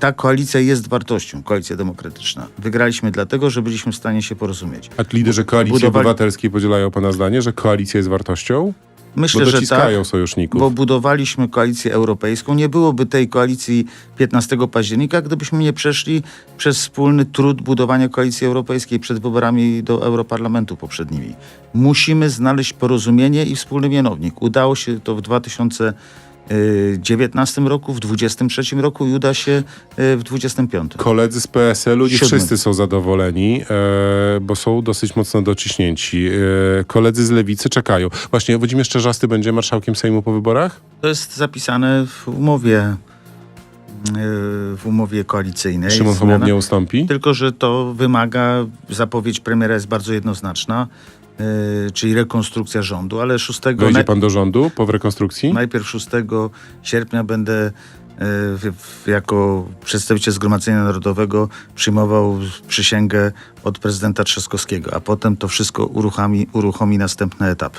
ta koalicja jest wartością, koalicja demokratyczna. Wygraliśmy dlatego, że byliśmy w stanie się porozumieć. A liderzy koalicji Budowali- obywatelskiej podzielają pana zdanie, że koalicja jest wartością? Myślę, że tak, sojuszników. bo budowaliśmy koalicję europejską. Nie byłoby tej koalicji 15 października, gdybyśmy nie przeszli przez wspólny trud budowania koalicji europejskiej przed wyborami do Europarlamentu poprzednimi. Musimy znaleźć porozumienie i wspólny mianownik. Udało się to w 2019 roku, w 2023 roku i uda się e, w 2025. Koledzy z PSL-u nie wszyscy są zadowoleni, e, bo są dosyć mocno dociśnięci. E, koledzy z Lewicy czekają. Właśnie, Włodzimierz Czerzasty będzie marszałkiem Sejmu po wyborach? To jest zapisane w umowie, e, w umowie koalicyjnej. Szymon Hołownia ustąpi? Tylko, że to wymaga, zapowiedź premiera jest bardzo jednoznaczna, czyli rekonstrukcja rządu, ale 6, Wejdzie naj, pan do rządu po rekonstrukcji? najpierw 6 sierpnia będę w, jako przedstawiciel Zgromadzenia Narodowego przyjmował przysięgę od prezydenta Trzaskowskiego, a potem to wszystko uruchomi, uruchomi następne etapy.